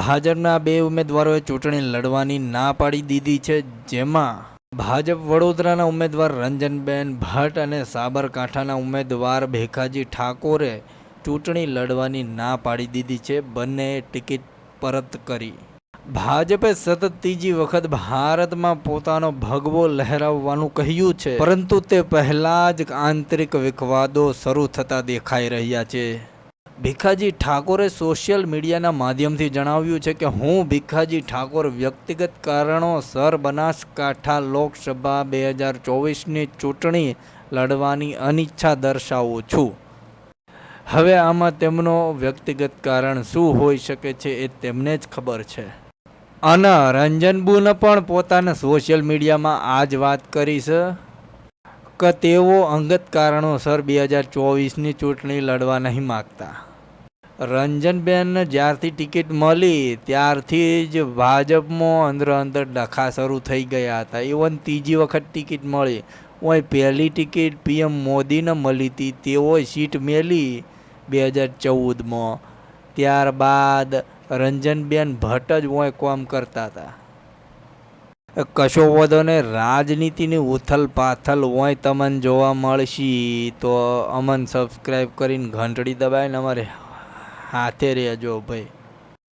ભાજપના બે ઉમેદવારોએ ચૂંટણી લડવાની ના પાડી દીધી છે, જેમાં ભાજપ વડોદરાના ઉમેદવાર રંજનબેન ભટ્ટ અને સાબરકાંઠાના ઉમેદવાર ભેખાજી ઠાકોરે ચૂંટણી લડવાની ના પાડી દીધી છે. બંનેએ ટિકિટ પરત કરી. ભાજપે સતત ત્રીજી વખત ભારતમાં પોતાનો ભગવો લહેરાવવાનું કહ્યું છે, પરંતુ તે પહેલા જ આંતરિક વિખવાદો શરૂ થતા દેખાઈ રહ્યા છે. ભીખાજી ઠાકોરે સોશિયલ મીડિયાના માધ્યમથી જણાવ્યું છે કે, હું ભીખાજી ઠાકોર વ્યક્તિગત કારણોસર બનાસકાંઠા લોકસભા બે હજાર ચોવીસની ચૂંટણી લડવાની અનિચ્છા દર્શાવું છું. હવે આમાં તેમનો વ્યક્તિગત કારણ શું હોઈ શકે છે એ તેમને જ ખબર છે. અને રંજનબુને પણ પોતાના સોશિયલ મીડિયામાં આ જ વાત કરી છે કે તેઓ અંગત કારણોસર બે હજાર ચોવીસની ચૂંટણી લડવા નહીં માગતા. રંજનબેન જ્યારથી ટિકિટ મળી, ત્યારથી જ ભાજપમાં અંદર અંદર ડખા શરૂ થઈ ગયા હતા. ઇવન ત્રીજી વખત ટિકિટ મળી. ઓય પહેલી ટિકિટ પીએમ મોદીને મળી હતી, તેઓએ સીટ મેલી બે હજાર ચૌદમાં. ત્યારબાદ રંજનબેન ભટ્ટ જ ઓય કોમ કરતા હતા. કશો વધો ને રાજનીતિની ઉથલ પાથલ હોય તમને જોવા મળશે તો અમન સબસ્ક્રાઈબ કરીને ઘંટડી દબાવીને અમારે હાથે રહેજો ભાઈ.